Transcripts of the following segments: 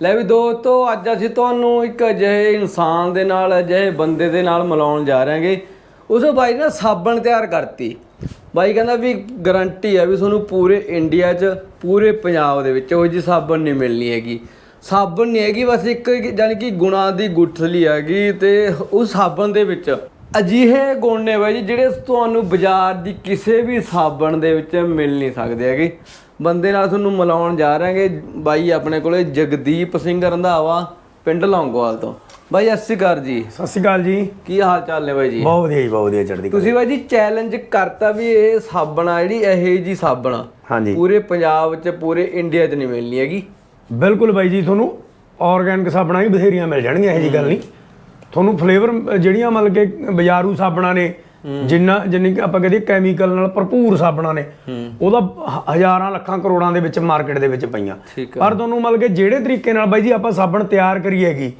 ਲੈ ਵੀ ਦੋਸਤੋ ਅੱਜ ਅਸੀਂ ਤੁਹਾਨੂੰ ਇੱਕ ਅਜਿਹੇ ਇਨਸਾਨ ਦੇ ਨਾਲ, ਅਜਿਹੇ ਬੰਦੇ ਦੇ ਨਾਲ ਮਿਲਾਉਣ ਜਾ ਰਹੇ ਹਾਂਗੇ ਉਸ ਬਾਈ ਨੇ ਸਾਬਣ ਤਿਆਰ ਕਰਤੀ। ਬਾਈ ਕਹਿੰਦਾ ਵੀ ਗਾਰੰਟੀ ਹੈ ਵੀ ਤੁਹਾਨੂੰ ਪੂਰੇ ਇੰਡੀਆ 'ਚ, ਪੂਰੇ ਪੰਜਾਬ ਦੇ ਵਿੱਚ ਉਹ ਜੀ ਸਾਬਣ ਨਹੀਂ ਮਿਲਣੀ ਹੈਗੀ। ਸਾਬਣ ਨਹੀਂ ਹੈਗੀ, ਬਸ ਇੱਕ ਜਾਨੀ ਕਿ ਗੁਣਾ ਦੀ ਗੁੱਠਲੀ ਹੈਗੀ ਤੇ ਉਸ ਸਾਬਣ ਦੇ ਵਿੱਚ ਅਜਿਹੇ ਗੁਣ ਨੇ ਬਾਈ ਜੀ, ਜਿਹੜੇ ਤੁਹਾਨੂੰ ਬਾਜ਼ਾਰ ਦੀ ਕਿਸੇ ਵੀ ਸਾਬਣ ਦੇ ਵਿੱਚ ਮਿਲ ਨਹੀਂ ਸਕਦੇ ਹੈਗੇ। ਬੰਦੇ ਨਾਲ ਤੁਹਾਨੂੰ ਮਿਲਾਉਣ ਜਾ ਰਹੇ ਹਾਂਗੇ ਬਾਈ ਆਪਣੇ ਕੋਲੇ ਜਗਦੀਪ ਸਿੰਘ ਰੰਧਾਵਾ ਪਿੰਡ ਲੌਂਗੋਵਾਲ ਤੋਂ। ਬਾਈ ਸਤਿ ਸ਼੍ਰੀ ਅਕਾਲ ਜੀ। ਸਤਿ ਸ਼੍ਰੀ ਅਕਾਲ ਜੀ। ਕੀ ਹਾਲ ਚਾਲ ਨੇ ਬਾਈ ਜੀ? ਬਹੁਤ ਵਧੀਆ ਜੀ ਬਹੁਤ ਵਧੀਆ ਚੜ੍ਹਦੀ ਕਲਾ। ਤੁਸੀਂ ਬਾਈ ਜੀ ਚੈਲੰਜ ਕਰਤਾ ਵੀ ਇਹ ਸਾਬਣ ਆ ਜਿਹੜੀ ਇਹ ਜੀ ਸਾਬਣ ਆ, ਹਾਂਜੀ। ਪੂਰੇ ਪੰਜਾਬ 'ਚ ਪੂਰੇ ਇੰਡੀਆ 'ਚ ਨਹੀਂ ਮਿਲਣੀ ਹੈਗੀ। ਬਿਲਕੁਲ ਬਾਈ ਜੀ ਤੁਹਾਨੂੰ ਆਰਗੈਨਿਕ ਸਾਬਣਾਂ ਵੀ ਬਥੇਰੀਆਂ ਮਿਲ ਜਾਣਗੀਆਂ ਇਹੋ ਜੀ ਗੱਲ ਨਹੀਂ। ਤੁਹਾਨੂੰ ਫਲੇਵਰ ਜਿਹੜੀਆਂ ਮਤਲਬ ਕਿ ਬਾਜ਼ਾਰੂ ਸਾਬਣਾਂ ਨੇ ਜਿੰਨਾ ਜਿੰਨੀ ਆਪਾਂ ਕਹਦੇ ਕੈਮੀਕਲ ਨਾਲ ਭਰਪੂਰ ਸਾਬਣਾਂ ਨੇ ਉਹਦਾ ਹਜ਼ਾਰਾਂ ਲੱਖਾਂ ਕਰੋੜਾਂ ਦੇ ਵਿੱਚ ਮਾਰਕੀਟ ਦੇ ਵਿੱਚ ਪਈਆਂ। ਪਰ ਤੁਹਾਨੂੰ ਮਤਲਬ ਕਿ ਜਿਹੜੇ ਤਰੀਕੇ ਨਾਲ ਬਾਈ ਜੀ ਆਪਾਂ ਸਾਬਣ ਤਿਆਰ ਕਰੀਏਗੀ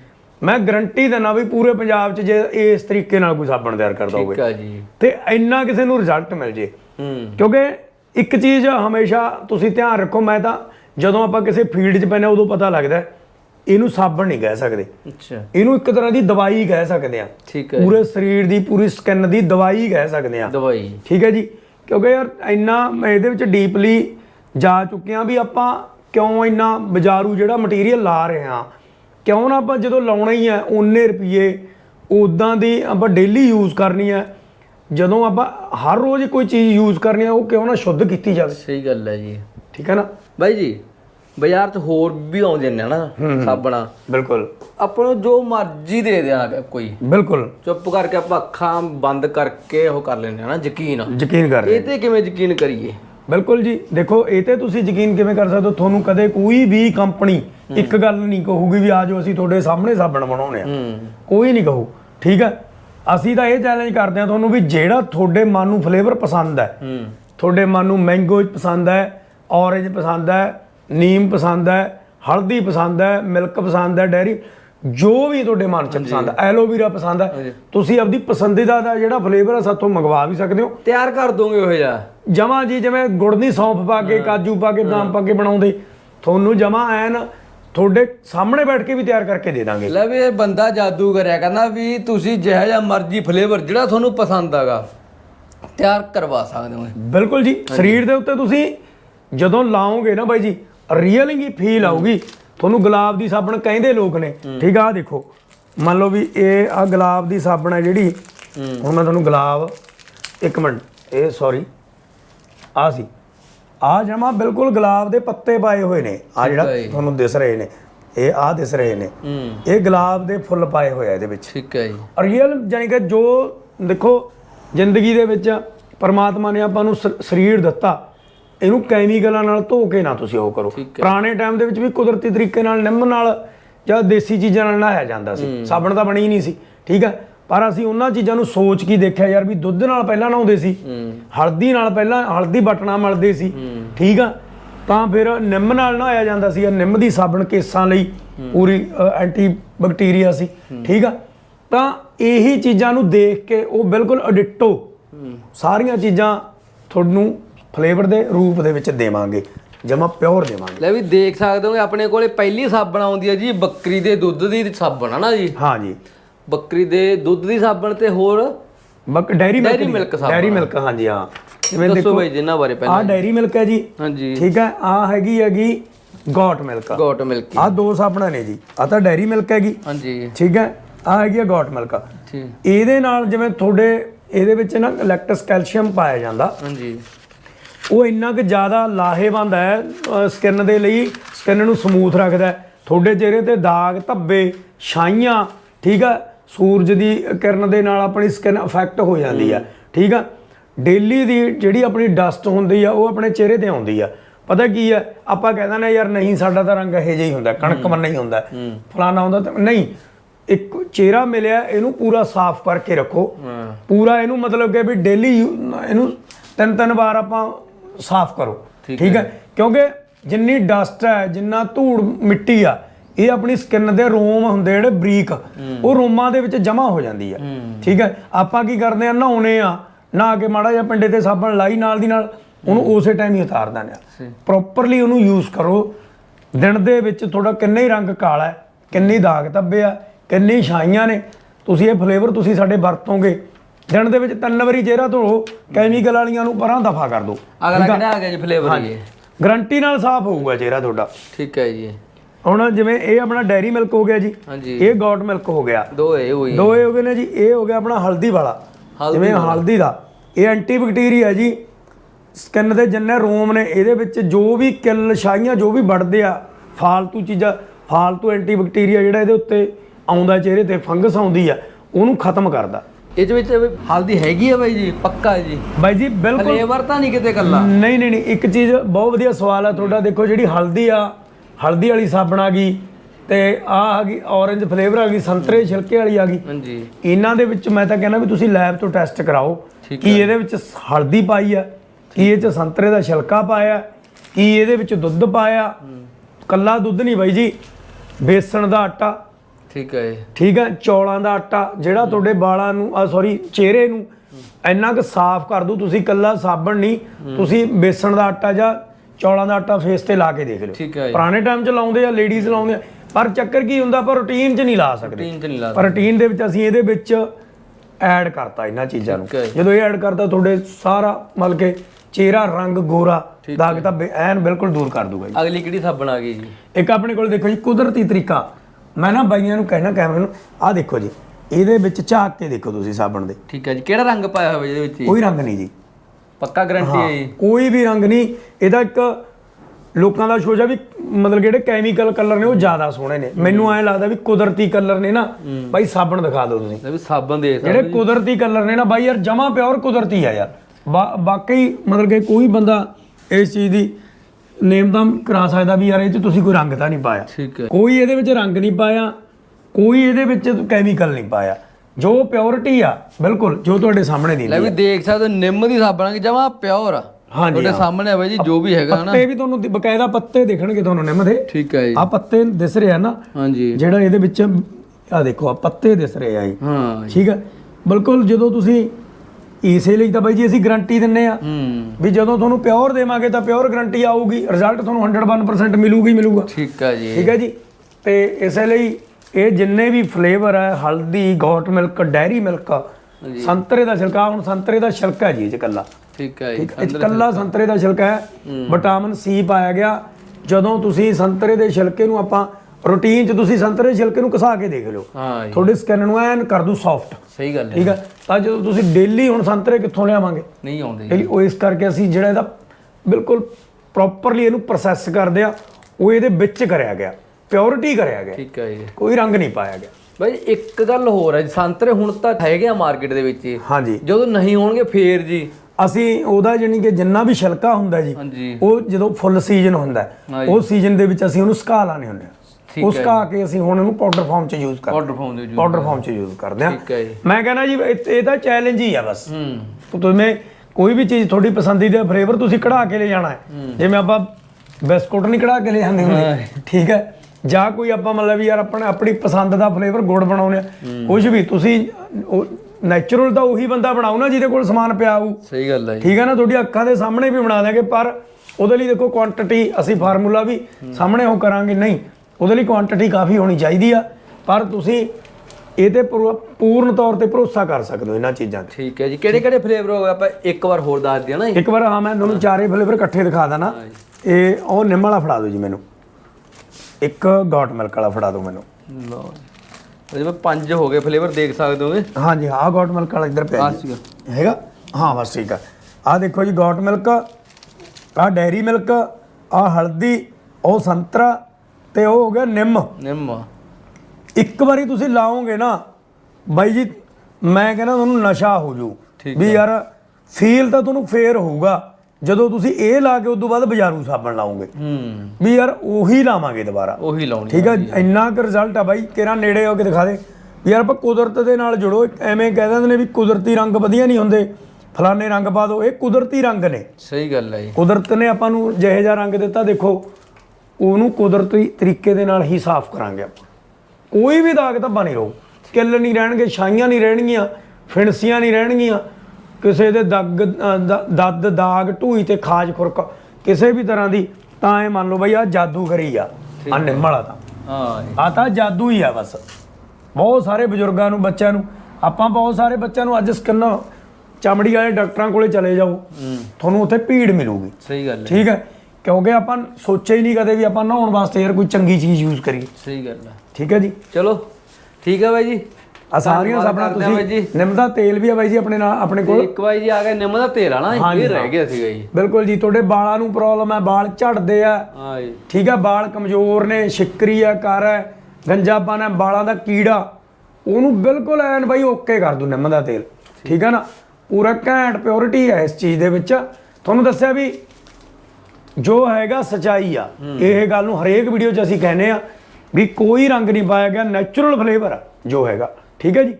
ਮੈਂ ਗਰੰਟੀ ਦਿੰਦਾ ਵੀ ਪੂਰੇ ਪੰਜਾਬ 'ਚ ਜੇ ਇਸ ਤਰੀਕੇ ਨਾਲ ਕੋਈ ਸਾਬਣ ਤਿਆਰ ਕਰਦਾ ਹੋਵੇ ਠੀਕ ਆ ਜੀ। ਤੇ ਇੰਨਾ ਕਿਸੇ ਨੂੰ ਰਿਜ਼ਲਟ ਮਿਲ ਜੇ। ਕਿਉਂਕਿ ਇੱਕ ਚੀਜ਼ ਹਮੇਸ਼ਾ ਤੁਸੀਂ ਧਿਆਨ ਰੱਖੋ ਮੈਂ ਤਾਂ ਜਦੋਂ ਆਪਾਂ ਕਿਸੇ ਫੀਲਡ 'ਚ ਪੈਨੇ ਉਦੋਂ ਪਤਾ ਲੱਗਦਾ ਹੈ, ਇਹਨੂੰ ਸਾਬਣ ਨਹੀਂ ਕਹਿ ਸਕਦੇ। ਅੱਛਾ। ਇਹਨੂੰ ਇੱਕ ਤਰ੍ਹਾਂ ਦੀ ਦਵਾਈ ਕਹਿ ਸਕਦੇ ਆ ਠੀਕ ਹੈ ਪੂਰੇ ਸਰੀਰ ਦੀ ਪੂਰੀ ਸਕਿਨ ਦੀ ਦਵਾਈ ਕਹਿ ਸਕਦੇ ਆ ਦਵਾਈ। ਠੀਕ ਹੈ ਜੀ। ਕਿਉਂਕਿ ਯਾਰ ਇੰਨਾ ਮੈਂ ਇਹਦੇ ਵਿੱਚ ਡੀਪਲੀ ਜਾ ਚੁੱਕੇ ਆ ਵੀ ਆਪਾਂ ਕਿਉਂ ਇੰਨਾ ਬਾਜ਼ਾਰੂ ਜਿਹੜਾ ਮਟੀਰੀਅਲ ਲਾ ਰਹੇ ਆ ਕਿਉਂ ਨਾ ਆਪਾਂ ਜਦੋਂ ਲਾਉਣਾ ਹੀ ਆ ਓਨੇ ਰੁਪਏ ਉਦਾਂ ਦੀ ਆਪਾਂ ਡੇਲੀ ਯੂਜ਼ ਕਰਨੀ ਆ ਜਦੋਂ ਆਪਾਂ ਹਰ ਰੋਜ਼ ਕੋਈ ਚੀਜ਼ ਯੂਜ਼ ਕਰਨੀ ਆ ਉਹ ਕਿਉਂ ਨਾ ਸ਼ੁੱਧ ਕੀਤੀ ਜਾਵੇ। ਸਹੀ ਗੱਲ ਹੈ ਜੀ। ਠੀਕ ਹੈ ਨਾ? ਬਾਈ ਜੀ ਬਾਜ਼ਾਰ 'ਚ ਹੋਰ ਵੀ ਆਉਂਦੇ ਨੇ ਨਾ ਸਾਬਣਾ। ਬਿਲਕੁਲ। ਆਪਾਂ ਨੂੰ ਜੋ ਮਰਜ਼ੀ ਦੇ ਦੇਣਾ ਕੋਈ। ਬਿਲਕੁਲ। ਚੁੱਪ ਕਰਕੇ ਆਪਾਂ ਅੱਖਾਂ ਬੰਦ ਕਰਕੇ ਉਹ ਕਰ ਲੈਂਦੇ ਆ ਨਾ ਯਕੀਨ। ਯਕੀਨ ਕਰ ਇਹ ਤੇ ਕਿਵੇਂ ਯਕੀਨ ਕਰੀਏ? ਬਿਲਕੁਲ ਜੀ ਦੇਖੋ ਇਹ ਤੇ ਤੁਸੀਂ ਯਕੀਨ ਕਿਵੇਂ ਕਰ ਸਕਦੇ ਹੋ? ਤੁਹਾਨੂੰ ਕਦੇ ਕੋਈ ਵੀ ਕੰਪਨੀ ਇੱਕ ਗੱਲ ਨਹੀਂ ਕਹੂਗੀ ਵੀ ਆਜੋ ਅਸੀਂ ਤੁਹਾਡੇ ਸਾਹਮਣੇ ਸਾਬਣ ਬਣਾਉਣੇ ਆ। ਹੂੰ। ਕੋਈ ਨਹੀਂ ਕਹੂ। ਠੀਕ ਹੈ? ਅਸੀਂ ਤਾਂ ਇਹ ਚੈਲੰਜ ਕਰਦੇ ਆ ਤੁਹਾਨੂੰ ਵੀ ਜਿਹੜਾ ਤੁਹਾਡੇ ਮਨ ਨੂੰ ਫਲੇਵਰ ਪਸੰਦ ਹੈ ਹੂੰ। ਤੁਹਾਡੇ ਮਨ ਨੂੰ ਮੈਂਗੋ ਪਸੰਦ ਹੈ ਔਰੇਂਜ ਪਸੰਦ ਹੈ ਨੀਮ ਪਸੰਦ ਹੈ ਹਲਦੀ ਪਸੰਦ ਹੈ ਮਿਲਕ ਪਸੰਦ ਹੈ ਡੈਰੀ ਜੋ ਵੀ ਤੁਹਾਡੇ ਮਨ ਚ ਪਸੰਦ ਹੈ ਐਲੋਵੀਰਾ ਪਸੰਦ ਹੈ ਤੁਸੀਂ ਆਪਦੀ ਪਸੰਦੀਦਾ ਦਾ ਜਿਹੜਾ ਫਲੇਵਰ ਹੈ ਸਾਥੋਂ ਮੰਗਵਾ ਵੀ ਸਕਦੇ ਹੋ। ਤਿਆਰ ਕਰ ਦੋਗੇ ਉਹ ਜਿਹਾ? ਜਮਾ ਜੀ ਜਿਵੇਂ ਗੁੜ ਦੀ ਸੌਂਫ ਪਾ ਕੇ ਕਾਜੂ ਪਾ ਕੇ ਬਦਾਮ ਪਾ ਕੇ ਬਣਾਉਂਦੇ ਤੁਹਾਨੂੰ ਜਮਾ ਐਨ ਤੁਹਾਡੇ ਸਾਹਮਣੇ ਬੈਠ ਕੇ ਵੀ ਤਿਆਰ ਕਰਕੇ ਦੇ ਦਾਂਗੇ। ਲੈ ਵੀ ਇਹ ਬੰਦਾ ਜਾਦੂ ਕਰਿਆ ਕਹਿੰਦਾ ਵੀ ਤੁਸੀਂ ਜਿਹੜਾ ਜਿਹਾ ਮਰਜ਼ੀ ਫਲੇਵਰ ਜਿਹੜਾ ਤੁਹਾਨੂੰ ਪਸੰਦ ਆਗਾ ਤਿਆਰ ਕਰਵਾ ਸਕਦੇ ਹੋ। ਬਿਲਕੁਲ ਜੀ ਸਰੀਰ ਦੇ ਉੱਤੇ ਤੁਸੀਂ ਜਦੋਂ ਲਾਓਗੇ ਨਾ ਬਾਈ ਜੀ ਰੀਅਲਿੰਗ ਹੀ ਫੀਲ ਆਊਗੀ। ਤੁਹਾਨੂੰ ਗੁਲਾਬ ਦੀ ਸਾਬਣ ਕਹਿੰਦੇ ਲੋਕ ਨੇ। ਠੀਕ ਆ ਦੇਖੋ। ਮੰਨ ਲਓ ਵੀ ਇਹ ਆ ਗੁਲਾਬ ਦੀ ਸਾਬਣ ਹੈ ਜਿਹੜੀ। ਹੁਣ ਮੈਂ ਤੁਹਾਨੂੰ ਗੁਲਾਬ ਇੱਕ ਮਿੰਟ। ਇਹ ਸੌਰੀ ਆ ਸੀ। ਆ ਜਮਾ ਬਿਲਕੁਲ ਗੁਲਾਬ ਦੇ ਪੱਤੇ ਪਾਏ ਹੋਏ ਨੇ। ਆ ਜਿਹੜਾ। ਤੁਹਾਨੂੰ ਦਿਸ ਰਹੇ ਨੇ। ਇਹ ਆ ਦਿਸ ਰਹੇ ਨੇ। ਇਹ ਗੁਲਾਬ ਦੇ ਫੁੱਲ ਪਾਏ ਹੋਏ ਆ ਇਹਦੇ ਵਿੱਚ। ਠੀਕ ਹੈ ਜੀ। ਰੀਅਲ ਜਾਨੀ ਕਿ ਜੋ ਦੇਖੋ ਜ਼ਿੰਦਗੀ ਦੇ ਵਿੱਚ ਪਰਮਾਤਮਾ ਨੇ ਆਪਾਂ ਨੂੰ ਸਰੀਰ ਦਿੱਤਾ। ਇਹਨੂੰ ਕੈਮੀਕਲਾਂ ਨਾਲ ਧੋ ਕੇ ਨਾ ਤੁਸੀਂ ਉਹ ਕਰੋ। ਪੁਰਾਣੇ ਟਾਈਮ ਦੇ ਵਿੱਚ ਵੀ ਕੁਦਰਤੀ ਤਰੀਕੇ ਨਾਲ ਨਿੰਮ ਨਾਲ ਜਾਂ ਦੇਸੀ ਚੀਜ਼ਾਂ ਨਾਲ ਨਹਾਇਆ ਜਾਂਦਾ ਸੀ। ਸਾਬਣ ਤਾਂ ਬਣੀ ਨਹੀਂ ਸੀ ਠੀਕ ਹੈ? ਪਰ ਅਸੀਂ ਉਹਨਾਂ ਚੀਜ਼ਾਂ ਨੂੰ ਸੋਚ ਕੇ ਦੇਖਿਆ ਯਾਰ ਵੀ ਦੁੱਧ ਨਾਲ ਪਹਿਲਾਂ ਨਹਾਉਂਦੇ ਸੀ ਹਲਦੀ ਨਾਲ ਪਹਿਲਾਂ ਹਲਦੀ ਬਟਣਾ ਮਲਦੇ ਸੀ ਠੀਕ ਆ? ਤਾਂ ਫਿਰ ਨਿੰਮ ਨਾਲ ਨਹਾਇਆ ਜਾਂਦਾ ਸੀ। ਨਿੰਮ ਦੀ ਸਾਬਣ ਕੇਸਾਂ ਲਈ ਪੂਰੀ ਐਂਟੀ ਬੈਕਟੀਰੀਆ ਸੀ ਠੀਕ ਆ? ਤਾਂ ਇਹੀ ਚੀਜ਼ਾਂ ਨੂੰ ਦੇਖ ਕੇ ਉਹ ਬਿਲਕੁਲ ਅਡਿਟੋ ਸਾਰੀਆਂ ਚੀਜ਼ਾਂ ਤੁਹਾਨੂੰ ਫਲੇਵਰ ਦੇ ਰੂਪ ਦੇ ਵਿੱਚ ਦੇਵਾਂਗੇ ਜਮਾ ਪਿਓਰ ਦੇਵਾਂਗੇ। ਲੈ ਵੀ ਦੇਖ ਸਕਦੇ ਹੋ ਆਪਣੇ ਕੋਲੇ ਪਹਿਲੀ ਸਾਬਣ ਆਉਂਦੀ ਹੈ ਜੀ ਬੱਕਰੀ ਦੇ ਦੁੱਧ ਦੀ ਸਾਬਣ ਹੈ ਨਾ ਜੀ। ਹਾਂ ਜੀ ਬੱਕਰੀ ਦੇ ਦੁੱਧ ਦੀ ਸਾਬਣ ਤੇ ਹੋਰ ਬਕ ਡੈਰੀ ਮਿਲਕ ਸਾਬਣ। ਡੈਰੀ ਮਿਲਕ ਹਾਂਜੀ ਹਾਂ। ਜਿਵੇਂ ਦੱਸੋ ਦੇਖੋ ਬਾਈ ਜੀ ਇਹਨਾਂ ਬਾਰੇ ਪਹਿਲਾਂ ਆਹ ਡੈਰੀ ਮਿਲਕ ਹੈ ਜੀ। ਹਾਂਜੀ। ਠੀਕ ਹੈ ਆ ਹੈਗੀ ਹੈਗੀ ਗੋਟ ਮਿਲਕ। ਗੋਟ ਮਿਲਕ ਆ ਦੋ ਸਾਬਣਾਂ ਨੇ ਜੀ। ਆ ਤਾਂ ਡੈਰੀ ਮਿਲਕ ਹੈਗੀ। ਹਾਂਜੀ। ਠੀਕ ਹੈ ਆ ਹੈਗੀ ਆ ਗੋਟ ਮਿਲਕ। ਠੀਕ। ਇਹਦੇ ਨਾਲ ਜਿਵੇਂ ਤੁਹਾਡੇ ਇਹਦੇ ਵਿੱਚ ਨਾ ਲੈਕਟਸ ਕੈਲਸ਼ੀਅਮ ਪਾਇਆ ਜਾਂਦਾ। ਹਾਂਜੀ। ਉਹ ਇੰਨਾ ਕਿ ਜ਼ਿਆਦਾ ਲਾਹੇਵੰਦ ਹੈ ਸਕਿਨ ਦੇ ਲਈ ਸਕਿਨ ਨੂੰ ਸਮੂਥ ਰੱਖਦਾ ਹੈ। ਤੁਹਾਡੇ ਚਿਹਰੇ ਤੇ ਦਾਗ ਧੱਬੇ ਛਾਈਆਂ ਠੀਕ ਆ? ਸੂਰਜ ਦੀ ਕਿਰਨ ਦੇ ਨਾਲ ਆਪਣੀ ਸਕਿਨ ਅਫੈਕਟ ਹੋ ਜਾਂਦੀ ਆ ਠੀਕ ਆ? ਡੇਲੀ ਦੀ ਜਿਹੜੀ ਆਪਣੀ ਡਸਟ ਹੁੰਦੀ ਆ ਉਹ ਆਪਣੇ ਚਿਹਰੇ ਤੇ ਆਉਂਦੀ ਆ। ਪਤਾ ਕੀ ਆ? ਆਪਾਂ ਕਹਿੰਦੇ ਨੇ ਯਾਰ ਨਹੀਂ ਸਾਡਾ ਤਾਂ ਰੰਗ ਇਹੋ ਜਿਹਾ ਹੀ ਹੁੰਦਾ ਕਣਕ ਮੰਨਾ ਹੀ ਹੁੰਦਾ। ਫਲਾਣਾ ਹੁੰਦਾ ਤਾਂ ਨਹੀਂ ਇੱਕ ਚਿਹਰਾ ਮਿਲਿਆ ਇਹਨੂੰ ਪੂਰਾ ਸਾਫ਼ ਕਰਕੇ ਰੱਖੋ। ਪੂਰਾ ਇਹਨੂੰ ਮਤਲਬ ਕਿ ਵੀ ਡੇਲੀ ਇਹਨੂੰ ਤਿੰਨ ਤਿੰਨ ਵਾਰ ਆਪਾਂ ਸਾਫ਼ ਕਰੋ। ਠੀਕ ਹੈ ਕਿਉਂਕਿ ਜਿੰਨੀ ਡਸਟ ਹੈ ਜਿੰਨਾ ਧੂੜ ਮਿੱਟੀ ਆ ਇਹ ਆਪਣੀ ਸਕਿਨ ਦੇ ਰੋਮ ਹੁੰਦੇ ਜਿਹੜੇ ਬਰੀਕ ਉਹ ਰੋਮਾਂ ਦੇ ਵਿੱਚ ਜਮਾ ਹੋ ਜਾਂਦੀ ਆ ਠੀਕ ਹੈ? ਆਪਾਂ ਕੀ ਕਰਦੇ ਆ ਨਹਾਉਨੇ ਆ। ਨਹਾ ਕੇ ਮਾੜਾ ਜਿਹਾ ਪਿੰਡੇ ਤੇ ਸਾਬਣ ਲਾਈ ਨਾਲ ਦੀ ਨਾਲ ਉਹਨੂੰ ਉਸੇ ਟਾਈਮ ਹੀ ਉਤਾਰ ਦਿੰਦੇ ਆ ਪ੍ਰੋਪਰਲੀ ਉਹਨੂੰ ਯੂਜ਼ ਕਰੋ। ਦਿਨ ਦੇ ਵਿੱਚ ਤੁਹਾਡਾ ਕਿੰਨੇ ਹੀ ਰੰਗ ਕਾਲਾ ਹੈ ਕਿੰਨੀ ਦਾਗ ਧੱਬੇ ਆ ਕਿੰਨੀ ਛਾਈਆਂ ਨੇ। ਤੁਸੀਂ ਇਹ ਫਲੇਵਰ ਤੁਸੀਂ ਸਾਡੇ ਵਰਤੋਗੇ। ਦਿਨ ਦੇ ਵਿੱਚ ਤਿੰਨ ਵਾਰੀ ਚਿਹਰਾ ਧੋਓ ਕੈਮੀਕਲ ਵਾਲੀਆਂ ਨੂੰ ਪਰਾਂ ਦਫਾ ਕਰ ਦਿਓ। ਅਗਲਾ ਕਿਹੜਾ ਆ ਗਿਆ ਜੀ ਫਲੇਵਰ ਇਹ ਗਰੰਟੀ ਨਾਲ ਸਾਫ਼ ਹੋਊਗਾ ਚਿਹਰਾ ਤੁਹਾਡਾ। ਠੀਕ ਹੈ ਜੀ। ਹੁਣ ਜਿਵੇਂ ਇਹ ਆਪਣਾ ਡੈਰੀ ਮਿਲਕ ਹੋ ਗਿਆ ਜੀ ਇਹ ਗੌਟ ਮਿਲਕ ਹੋ ਗਿਆ। ਦੋ ਇਹ ਹੋਈ ਦੋ ਇਹ ਹੋ ਗਏ ਨੇ ਜੀ ਇਹ ਹੋ ਗਿਆ ਆਪਣਾ ਹਲਦੀ ਵਾਲਾ। ਜਿਵੇਂ ਹਲਦੀ ਦਾ। ਇਹ ਐਂਟੀ ਬੈਕਟੀਰੀਆ ਜੀ ਸਕਿਨ ਦੇ ਜਿੰਨੇ ਰੋਮ ਨੇ ਇਹਦੇ ਵਿੱਚ ਜੋ ਵੀ ਕਿੱਲ ਛਾਈਆਂ ਜੋ ਵੀ ਵੜਦੇ ਆ ਫਾਲਤੂ ਚੀਜ਼ਾਂ ਫਾਲਤੂ ਐਂਟੀ ਬੈਕਟੀਰੀਆ ਜਿਹੜਾ ਇਹਦੇ ਉੱਤੇ ਆਉਂਦਾ ਚਿਹਰੇ ਤੇ ਫੰਗਸ ਆਉਂਦੀ ਆ ਉਹਨੂੰ ਖਤਮ ਕਰਦਾ। ਇਹਦੇ ਵਿੱਚ ਹਲਦੀ ਹੈਗੀ ਆ ਬਾਈ ਜੀ ਪੱਕਾ ਜੀ। ਬਾਈ ਜੀ ਬਿਲਕੁਲ। ਫਲੇਵਰ ਤਾਂ ਨਹੀਂ ਕਿਤੇ ਕੱਲਾ। ਨਹੀਂ ਨਹੀਂ ਨਹੀਂ ਇੱਕ ਚੀਜ਼ ਬਹੁਤ ਵਧੀਆ ਸਵਾਲ ਆ ਤੁਹਾਡਾ। ਦੇਖੋ ਜਿਹੜੀ ਹਲਦੀ ਆ ਹਲਦੀ ਵਾਲੀ ਸਾਬਣ ਆ ਗਈ ਤੇ ਆ ਆ ਗਈ ਔਰੇਂਜ ਫਲੇਵਰ ਆ ਗਈ ਸੰਤਰੇ ਛਿਲਕੇ ਵਾਲੀ ਆ ਗਈ। ਹਾਂਜੀ। ਇਹਨਾਂ ਦੇ ਵਿੱਚ ਮੈਂ ਤਾਂ ਕਹਿੰਦਾ ਵੀ ਤੁਸੀਂ ਲੈਬ ਤੋਂ ਟੈਸਟ ਕਰਾਓ ਕੀ ਇਹਦੇ ਵਿੱਚ ਹਲਦੀ ਪਾਈ ਆ ਕੀ ਇਹ ਚ ਸੰਤਰੇ ਦਾ ਛਿਲਕਾ ਪਾਇਆ ਕੀ ਇਹਦੇ ਵਿੱਚ ਦੁੱਧ ਪਾਇਆ। ਕੱਲਾ ਦੁੱਧ ਨਹੀਂ ਬਾਈ ਜੀ ਬੇਸਣ ਦਾ ਆਟਾ। ਠੀਕ ਹੈ ਠੀਕ ਹੈ ਚੌਲਾਂ ਦਾ ਆਟਾ ਜਿਹੜਾ ਤੁਹਾਡੇ ਵਾਲਾਂ ਨੂੰ ਆ ਸੌਰੀ ਚਿਹਰੇ ਨੂੰ ਇੰਨਾ ਕੁ ਸਾਫ਼ ਕਰ ਦੂ ਤੁਸੀਂ ਕੱਲਾ ਸਾਬਣ ਨਹੀਂ ਤੁਸੀਂ ਬੇਸਣ ਦਾ ਆਟਾ ਜਾਂ ਚੌਲਾਂ ਦਾ ਆਟਾ ਫੇਸ ਤੇ ਲਾ ਕੇ ਦੇਖ ਲਿਓ। ਠੀਕ ਹੈ ਜੀ। ਪੁਰਾਣੇ ਟਾਈਮ 'ਚ ਲਾਉਂਦੇ ਆ ਲੇਡੀਜ਼ ਲਾਉਂਦੇ ਆ ਪਰ ਚੱਕਰ ਕੀ ਹੁੰਦਾ ਪਰ ਰੂਟੀਨ 'ਚ ਨਹੀਂ ਲਾ ਸਕਦੇ। ਟੀਨ ਚ ਨਹੀਂ ਲਾ ਪਰ ਰੂਟੀਨ ਦੇ ਵਿੱਚ ਅਸੀਂ ਇਹਦੇ ਵਿੱਚ ਐਡ ਕਰਤਾ ਇਹਨਾਂ ਚੀਜ਼ਾਂ ਨੂੰ। ਜਦੋਂ ਇਹ ਐਡ ਕਰਤਾ ਤੁਹਾਡੇ ਸਾਰਾ ਮਤਲਬ ਕਿ ਚਿਹਰਾ ਰੰਗ ਗੋਰਾ ਦਾਗ ਤਾਂ ਐਨ ਬਿਲਕੁਲ ਦੂਰ ਕਰ ਦੂਗਾ ਜੀ। ਅਗਲੀ ਕਿਹੜੀ ਸਾਬਣ ਆ ਗਈ ਜੀ? ਇੱਕ ਆਪਣੇ ਕੋਲ ਦੇਖੋ ਜੀ ਕੁਦਰਤੀ ਤਰੀਕਾ। ਮੈਂ ਨਾ ਬਾਈਆਂ ਨੂੰ ਕਹਿਣਾ ਕੈਮਰੇ ਨੂੰ ਆਹ ਦੇਖੋ ਜੀ ਇਹਦੇ ਵਿੱਚ ਝਾਕ ਕੇ ਦੇਖੋ ਤੁਸੀਂ ਸਾਬਣ ਦੇ। ਠੀਕ ਹੈ ਜੀ ਕਿਹੜਾ ਰੰਗ ਪਾਇਆ ਹੋਇਆ ਇਹਦੇ ਵਿੱਚ ਜੀ? ਕੋਈ ਰੰਗ ਨਹੀਂ ਜੀ। ਪੱਕਾ ਗਾਰੰਟੀ ਹੈ ਜੀ? ਕੋਈ ਵੀ ਰੰਗ ਨਹੀਂ ਇਹਦਾ ਇੱਕ ਲੋਕਾਂ ਦਾ ਸੋਚਾ ਵੀ ਮਤਲਬ ਜਿਹੜੇ ਕੈਮੀਕਲ ਕਲਰ ਨੇ ਉਹ ਜ਼ਿਆਦਾ ਸੋਹਣੇ ਨੇ। ਮੈਨੂੰ ਐਂ ਲੱਗਦਾ ਵੀ ਕੁਦਰਤੀ ਕਲਰ ਨੇ ਨਾ ਬਾਈ ਸਾਬਣ ਦਿਖਾ ਦਿਓ ਤੁਸੀਂ। ਵੀ ਸਾਬਣ ਦੇ ਸਕਦੇ ਜਿਹੜੇ ਕੁਦਰਤੀ ਕਲਰ ਨੇ ਨਾ ਬਾਈ ਯਾਰ ਜਮਾ ਪਿਓਰ ਕੁਦਰਤੀ ਆ ਯਾਰ। ਬਾ- ਵਾਕਈ ਮਤਲਬ ਕਿ ਕੋਈ ਬੰਦਾ ਇਸ ਚੀਜ਼ ਦੀ ਨੇਮ ਤਾਂ ਕਰਾ ਸਕਦਾ ਵੀ ਯਾਰ ਇਹ 'ਚ ਤੁਸੀਂ ਕੋਈ ਰੰਗ ਤਾਂ ਨਹੀਂ ਪਾਇਆ। ਠੀਕ ਹੈ। ਕੋਈ ਇਹਦੇ ਵਿੱਚ ਰੰਗ ਨਹੀਂ ਪਾਇਆ ਕੋਈ ਇਹਦੇ ਵਿੱਚ ਕੈਮੀਕਲ ਨਹੀਂ ਪਾਇਆ। ਜੋ ਪਿਓਰਿਟੀ ਆ ਬਿਲਕੁਲ ਜੋ ਤੁਹਾਡੇ ਸਾਹਮਣੇ ਦੀ ਲੈ ਵੀ ਦੇਖ ਸਕਦੇ ਹੋ ਨਿੰਮ ਦੀ ਸਾਬਣ ਕਿ ਜਮਾ ਪਿਓਰ ਆ। ਹਾਂਜੀ ਤੁਹਾਡੇ ਸਾਹਮਣੇ ਆ ਬਾਈ ਜੀ ਜੋ ਵੀ ਹੈਗਾ ਨਾ ਪੱਤੇ ਵੀ ਤੁਹਾਨੂੰ ਬਕਾਇਦਾ ਪੱਤੇ ਦਿਖਣਗੇ ਤੁਹਾਨੂੰ ਨਿੰਮ ਦੇ। ਠੀਕ ਹੈ ਜੀ। ਆ ਪੱਤੇ ਦਿਸ ਰਹੇ ਨਾ ਹਾਂਜੀ। ਜਿਹੜਾ ਇਹਦੇ ਵਿੱਚ ਆ ਦੇਖੋ ਆ ਪੱਤੇ ਦਿਸ ਰਹੇ ਆ ਇਹ। ਹਾਂ। ਠੀਕ ਹੈ ਬਿਲਕੁਲ ਜਦੋਂ ਤੁਸੀਂ ਇਸੇ ਲਈ ਤਾਂ ਬਾਈ ਜੀ ਅਸੀਂ ਗਾਰੰਟੀ ਦਿੰਨੇ ਆ। ਵੀ ਜਦੋਂ ਤੁਹਾਨੂੰ ਪਿਓਰ ਦੇਵਾਂਗੇ ਤਾਂ ਪਿਓਰ ਗਾਰੰਟੀ ਆਊਗੀ ਰਿਜ਼ਲਟ ਤੁਹਾਨੂੰ 101% ਮਿਲੂਗਾ ਮਿਲੂਗਾ। ਠੀਕ ਹੈ ਜੀ। ਠੀਕ ਹੈ ਜੀ? ਤੇ ਇਸੇ ਲਈ ਇਹ ਜਿੰਨੇ ਵੀ ਫਲੇਵਰ ਹੈ ਹਲਦੀ ਗੋਟ ਮਿਲਕ ਡੈਰੀ ਮਿਲਕ ਸੰਤਰੇ ਦਾ ਛਿਲਕਾ ਹੁਣ ਸੰਤਰੇ ਦਾ ਛਿਲਕਾ ਜੀ ਇਹ ਕੱਲਾ ਠੀਕ ਹੈ ਜੀ ਇਹ ਕੱਲਾ ਸੰਤਰੇ ਦਾ ਛਿਲਕਾ ਹੈ। ਵਿਟਾਮਿਨ ਸੀ ਪਾਇਆ ਗਿਆ। ਜਦੋਂ ਤੁਸੀਂ ਸੰਤਰੇ ਦੇ ਛਿਲਕੇ ਨੂੰ ਆਪਾਂ ਰੂਟੀਨ 'ਚ ਤੁਸੀਂ ਸੰਤਰੇ ਦੇ ਛਿਲਕੇ ਨੂੰ ਘਸਾ ਕੇ ਦੇਖ ਲਿਓ। ਹਾਂ ਜੀ। ਤੁਹਾਡੀ ਸਕਿਨ ਨੂੰ ਐਨ ਕਰ ਦੂ ਸੌਫਟ ਸਹੀ ਗੱਲ ਹੈ ਠੀਕ ਹੈ? ਤਾਂ ਜਦੋਂ ਤੁਸੀਂ ਡੇਲੀ ਹੁਣ ਸੰਤਰੇ ਕਿੱਥੋਂ ਲਿਆਵਾਂਗੇ? ਨਹੀਂ ਆਉਂਦੇ ਇਹ ਉਹ ਇਸ ਕਰਕੇ ਅਸੀਂ ਜਿਹੜਾ ਇਹਦਾ ਬਿਲਕੁਲ ਪ੍ਰੋਪਰਲੀ ਇਹਨੂੰ ਪ੍ਰੋਸੈਸ ਕਰਦੇ ਆ ਉਹ ਇਹਦੇ ਵਿੱਚ ਕਰਿਆ ਗਿਆ। ਪਿਓਰਿਟੀ ਕਰਿਆ ਗਿਆ। ਠੀਕ ਹੈ ਜੀ। ਕੋਈ ਰੰਗ ਨਹੀਂ ਪਾਇਆ ਗਿਆ। ਬਾਈ ਇੱਕ ਗੱਲ ਹੋਰ ਹੈ ਸੰਤਰੇ ਹੁਣ ਤਾਂ ਹੈਗੇ ਆ ਮਾਰਕੀਟ ਦੇ ਵਿੱਚ। ਹਾਂਜੀ ਜਦੋਂ ਨਹੀਂ ਹੋਣਗੇ ਫੇਰ ਜੀ। ਅਸੀਂ ਉਹਦਾ ਜਾਨੀ ਕਿ ਜਿੰਨਾ ਵੀ ਛਿਲਕਾ ਹੁੰਦਾ ਜੀ ਉਹ ਜਦੋਂ ਫੁੱਲ ਸੀਜ਼ਨ ਹੁੰਦਾ। ਉਹ ਸੀਜ਼ਨ ਦੇ ਵਿੱਚ ਅਸੀਂ ਉਹਨੂੰ ਸੁਕਾ ਲਾਣੇ ਹੁੰਦੇ ਆ ਉਹ ਸੁਕਾ ਕੇ ਅਸੀਂ ਹੁਣ ਇਹਨੂੰ ਪਾਊਡਰ ਫਾਰਮ 'ਚ ਯੂਜ਼ ਕਰਦੇ ਆਰਡਰ ਫਾਉਂ ਦਿਓ ਜੀ ਪਾਊਡਰ ਫਾਰਮ 'ਚ ਯੂਜ਼ ਕਰਦੇ ਆ ਠੀਕ ਹੈ ਜੀ। ਮੈਂ ਕਹਿੰਦਾ ਜੀ ਇਹ ਇਹ ਤਾਂ ਚੈਲੰਜ ਹੀ ਆ ਬਸ। ਹੂੰ। ਤੁਸੀਂ ਕੋਈ ਵੀ ਚੀਜ਼ ਤੁਹਾਡੀ ਪਸੰਦੀਦਾ ਫਲੇਵਰ ਤੁਸੀਂ ਕਢਾ ਕੇ ਲੈ ਜਾਣਾ ਹੈ। ਜਿਵੇਂ ਆਪਾਂ ਬਿਸਕੁਟ ਨਹੀਂ ਕਢਾ ਕੇ ਲੈ ਜਾਂਦੇ ਹੁੰਦੇ ਠੀਕ ਹੈ? ਜਾਂ ਕੋਈ ਆਪਾਂ ਮਤਲਬ ਯਾਰ ਆਪਣਾ ਆਪਣੀ ਪਸੰਦ ਦਾ ਫਲੇਵਰ ਗੁੜ ਬਣਾਉਣੇ ਆ ਕੁਝ ਵੀ ਤੁਸੀਂ ਨੈਚੁਰਲ ਤਾਂ ਉਹੀ ਬੰਦਾ ਬਣਾਓ ਨਾ ਜਿਹਦੇ ਕੋਲ ਸਮਾਨ ਪਿਆ ਹੋਊ। ਸਹੀ ਗੱਲ ਹੈ ਠੀਕ ਹੈ ਨਾ? ਤੁਹਾਡੀ ਅੱਖਾਂ ਦੇ ਸਾਹਮਣੇ ਵੀ ਬਣਾ ਦੇਾਂਗੇ ਪਰ ਉਹਦੇ ਲਈ ਦੇਖੋ ਕੁਆਂਟੀਟੀ ਅਸੀਂ ਫਾਰਮੂਲਾ ਵੀ ਸਾਹਮਣੇ ਉਹ ਕਰਾਂਗੇ। ਨਹੀਂ ਉਹਦੇ ਲਈ ਕੁਆਂਟੀਟੀ ਕਾਫੀ ਹੋਣੀ ਚਾਹੀਦੀ ਆ ਪਰ ਤੁਸੀਂ ਇਹ ਤੇ ਪੂਰਾ- ਪੂਰਨ ਤੌਰ ਤੇ ਭਰੋਸਾ ਕਰ ਸਕਦੇ ਹੋ ਇਹਨਾਂ ਚੀਜ਼ਾਂ ਤੇ। ਠੀਕ ਹੈ ਜੀ। ਕਿਹੜੇ ਕਿਹੜੇ ਫਲੇਵਰ ਹੋ ਗਏ? ਆਪਾਂ ਇੱਕ ਵਾਰ ਹੋਰ ਦੱਸ ਦਿਓ ਨਾ। ਇੱਕ ਵਾਰ ਹਾਂ ਮੈਂ ਤੁਹਾਨੂੰ ਚਾਰੇ ਫਲੇਵਰ ਇਕੱਠੇ ਦਿਖਾ ਦਾਂ ਨਾ ਇਹ ਉਹ ਨਿੰਮ ਵਾਲਾ ਫੜਾ ਦਿਓ ਜੀ ਮੈਨੂੰ। ਇੱਕ ਗੌਟ ਮਿਲਕ ਵਾਲਾ ਫੜਾ ਦਿਓ ਮੈਨੂੰ। ਲਓ ਜੀ। ਪੰਜ ਹੋ ਗਏ ਫਲੇਵਰ ਦੇਖ ਸਕਦੇ ਹੋਗੇ ਹਾਂਜੀ ਹਾਂ ਗੌਟ ਮਿਲਕ ਵਾਲਾ ਇੱਧਰ ਪਿਆ ਸੀਗਾ ਹੈਗਾ? ਹਾਂ ਬਸ ਠੀਕ ਆ। ਆ ਦੇਖੋ ਜੀ ਗੌਟ ਮਿਲਕ ਆ ਡੈਰੀ ਮਿਲਕ ਆ ਹਲਦੀ ਉਹ ਸੰਤਰਾ ਤੇ ਉਹ ਹੋ ਗਿਆ ਨਿੰਮ। ਨਿੰਮ। ਇੱਕ ਵਾਰੀ ਤੁਸੀਂ ਲਾਓਗੇ ਨਾ ਬਾਈ ਜੀ ਮੈਂ ਕਹਿੰਦਾ ਤੁਹਾਨੂੰ ਨਸ਼ਾ ਹੋ ਜੂ। ਵੀ ਯਾਰ ਫੀਲ ਤਾਂ ਤੁਹਾਨੂੰ ਫੇਰ ਹੋਊਗਾ ਜਦੋਂ ਤੁਸੀਂ ਇਹ ਲਾ ਕੇ ਉਸ ਤੋਂ ਬਾਅਦ ਬਾਜ਼ਾਰੂ ਸਾਬਣ ਲਾਓਗੇ। ਹੂੰ। ਵੀ ਯਾਰ ਉਹੀ ਲਾਵਾਂਗੇ ਦੁਬਾਰਾ। ਉਹੀ ਲਾਉਣੀ ਠੀਕ ਆ ਇੰਨਾ ਕੁ ਰਿਜ਼ਲਟ ਆ ਬਾਈ ਤੇਰਾ ਨੇੜੇ ਹੋ ਕੇ ਦਿਖਾ ਦੇ। ਵੀ ਯਾਰ ਆਪਾਂ ਕੁਦਰਤ ਦੇ ਨਾਲ ਜੁੜੋ ਐਵੇਂ ਕਹਿ ਦਿੰਦੇ ਨੇ ਵੀ ਕੁਦਰਤੀ ਰੰਗ ਵਧੀਆ ਨਹੀਂ ਹੁੰਦੇ। ਫਲਾਣੇ ਰੰਗ ਪਾ ਦਿਓ ਇਹ ਕੁਦਰਤੀ ਰੰਗ ਨੇ। ਸਹੀ ਗੱਲ ਹੈ ਜੀ। ਕੁਦਰਤ ਨੇ ਆਪਾਂ ਨੂੰ ਜਿਹੇ ਜਿਹਾ ਰੰਗ ਦਿੱਤਾ ਦੇਖੋ। ਉਹਨੂੰ ਕੁਦਰਤੀ ਤਰੀਕੇ ਦੇ ਨਾਲ ਹੀ ਸਾਫ਼ ਕਰਾਂਗੇ ਆਪਾਂ। ਕੋਈ ਵੀ ਦਾਗ ਧੱਬਾ ਨਹੀਂ ਰਹੂ। ਕਿੱਲ ਨਹੀਂ ਰਹਿਣਗੇ ਛਾਈਆਂ ਨਹੀਂ ਰਹਿਣਗੀਆਂ ਫਿਣਸੀਆਂ ਨਹੀਂ ਰਹਿਣਗੀਆਂ। ਕਿਸੇ ਦੇ ਦਗ ਦਦ ਦਾਗ ਢੂਈ ਤੇ ਖਾਜ ਖੁਰਕ ਕਿਸੇ ਵੀ ਤਰ੍ਹਾਂ ਦੀ ਤਾਂ ਇਹ ਮੰਨ ਲਓ ਬਈ ਆ ਜਾਦੂਗਰੀ ਆ ਆ ਨਿੰਮ ਵਾਲਾ ਤਾਂ। ਹਾਂ। ਆ ਤਾਂ ਜਾਦੂ ਹੀ ਆ ਬਸ। ਬਹੁਤ ਸਾਰੇ ਬਜ਼ੁਰਗਾਂ ਨੂੰ ਬੱਚਿਆਂ ਨੂੰ ਆਪਾਂ ਬਹੁਤ ਸਾਰੇ ਬੱਚਿਆਂ ਨੂੰ ਅੱਜ ਸਕਿਨ ਚਮੜੀ ਵਾਲੇ ਡਾਕਟਰਾਂ ਕੋਲੇ ਚਲੇ ਜਾਓ। ਤੁਹਾਨੂੰ ਉੱਥੇ ਭੀੜ ਮਿਲੂਗੀ। ਸਹੀ ਗੱਲ ਹੈ। ਠੀਕ ਹੈ? ਕਿਉਂਕਿ ਆਪਾਂ ਸੋਚਿਆ ਹੀ ਨਹੀਂ ਕਦੇ ਵੀ ਆਪਾਂ ਨਹਾਉਣ ਵਾਸਤੇ ਯਾਰ ਕੋਈ ਚੰਗੀ ਚੀਜ਼ ਯੂਜ਼ ਕਰੀਏ। ਸਹੀ ਗੱਲ ਹੈ ਠੀਕ ਹੈ ਜੀ? ਚਲੋ ਠੀਕ ਹੈ ਬਾਈ ਜੀ। ਆ ਸਾਰੀਆਂ ਸਾਬਣਾ ਤੁਸੀਂ ਨਿੰਮ ਦਾ ਤੇਲ ਵੀ ਆ ਬਾਈ ਜੀ ਆਪਣੇ ਨਾਲ ਆਪਣੇ ਕੋਲ। ਇੱਕ ਵਾਰੀ ਜੀ ਆ ਗਿਆ ਨਿੰਮ ਦਾ ਤੇਲ ਆਣਾ ਹਾਂਜੀ, ਇਹ ਰਹਿ। ਗਿਆ ਸੀਗਾ ਜੀ। ਬਿਲਕੁਲ ਜੀ ਤੁਹਾਡੇ ਵਾਲਾਂ ਨੂੰ ਪ੍ਰੋਬਲਮ ਹੈ ਵਾਲ ਝੜਦੇ ਆ। ਹਾਂ ਜੀ। ਠੀਕ ਹੈ ਵਾਲ ਕਮਜ਼ੋਰ ਨੇ ਸ਼ਿਕਰੀ ਆ ਕਰ ਹੈ ਗੰਜਾਪਨ ਹੈ ਵਾਲਾਂ ਦਾ ਕੀੜਾ। ਉਹਨੂੰ ਬਿਲਕੁਲ ਐਨ ਬਾਈ ਓਕੇ ਕਰ ਦੂ ਨਿੰਮ ਦਾ ਤੇਲ। ਠੀਕ ਹੈ ਨਾ? ਪੂਰਾ ਘੈਂਟ ਪਿਓਰਿਟੀ ਹੈ ਇਸ ਚੀਜ਼ ਦੇ ਵਿੱਚ। ਤੁਹਾਨੂੰ ਦੱਸਿਆ ਵੀ ਜੋ ਹੈਗਾ ਸਚਾਈ ਆ। ਇਹ ਗੱਲ ਨੂੰ ਹਰੇਕ ਵੀਡੀਓ 'ਚ ਅਸੀਂ ਕਹਿੰਦੇ ਆ ਵੀ ਕੋਈ ਰੰਗ ਨਹੀਂ ਪਾਇਆ ਗਿਆ ਨੈਚੁਰਲ ਫਲੇਵਰ ਜੋ ਹੈਗਾ। ਠੀਕ ਹੈ ਜੀ?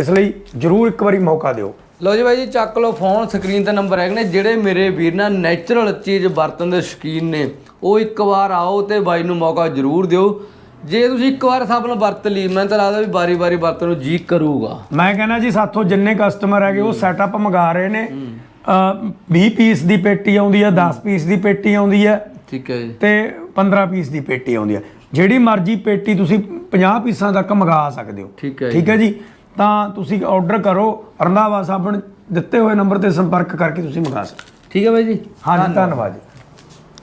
ਇਸ ਲਈ ਜਰੂਰ ਇੱਕ ਵਾਰੀ ਮੌਕਾ ਦਿਓ। ਲਓ ਜੀ ਬਾਈ ਜੀ ਚੱਕ ਲਓ ਫੋਨ ਸਕਰੀਨ ਤੇ ਨੰਬਰ ਹੈਗੇ ਨੇ ਜਿਹੜੇ ਮੇਰੇ ਵੀਰ ਨਾਲ ਨੈਚੁਰਲ ਚੀਜ਼ ਵਰਤਣ ਦੇ ਸ਼ੌਕੀਨ ਨੇ ਉਹ ਇੱਕ ਵਾਰ ਆਓ ਤੇ ਬਾਈ ਨੂੰ ਮੌਕਾ ਜ਼ਰੂਰ ਦਿਓ। ਜੇ ਤੁਸੀਂ ਇੱਕ ਵਾਰ ਸਾਬਣ ਵਰਤ ਲਈ ਮੈਨੂੰ ਤਾਂ ਲੱਗਦਾ ਵੀ ਬਾਰੀ-ਬਾਰੀ ਵਰਤਣ ਨੂੰ ਜੀ ਕਰੂਗਾ। ਮੈਂ ਕਹਿੰਦਾ ਜੀ ਸਾਥੋਂ ਜਿੰਨੇ ਕਸਟਮਰ ਹੈਗੇ ਉਹ ਸੈਟਅਪ ਮੰਗਾ ਰਹੇ ਨੇ। 20 ਪੀਸ ਦੀ ਪੇਟੀ ਆਉਂਦੀ ਹੈ 10 ਪੀਸ ਦੀ ਪੇਟੀ ਆਉਂਦੀ ਹੈ ਠੀਕ ਹੈ ਜੀ। ਤੇ 15 ਪੀਸ ਦੀ ਪੇਟੀ ਆਉਂਦੀ ਹੈ ਜਿਹੜੀ ਮਰਜ਼ੀ ਪੇਟੀ ਤੁਸੀਂ 50 ਪੀਸਾਂ ਤੱਕ ਮੰਗਾ ਸਕਦੇ ਹੋ। ਠੀਕ ਹੈ ਠੀਕ ਹੈ ਜੀ? ਤਾਂ ਤੁਸੀਂ ਆਰਡਰ ਕਰੋ ਰੰਧਾਵਾ ਸਾਬਣ ਦਿੱਤੇ ਹੋਏ ਨੰਬਰ ਤੇ ਸੰਪਰਕ ਕਰਕੇ ਤੁਸੀਂ ਮੰਗਾ ਸਕਦੇ ਠੀਕ ਹੈ ਬਾਈ ਜੀ। ਹਾਂਜੀ ਧੰਨਵਾਦ ਜੀ।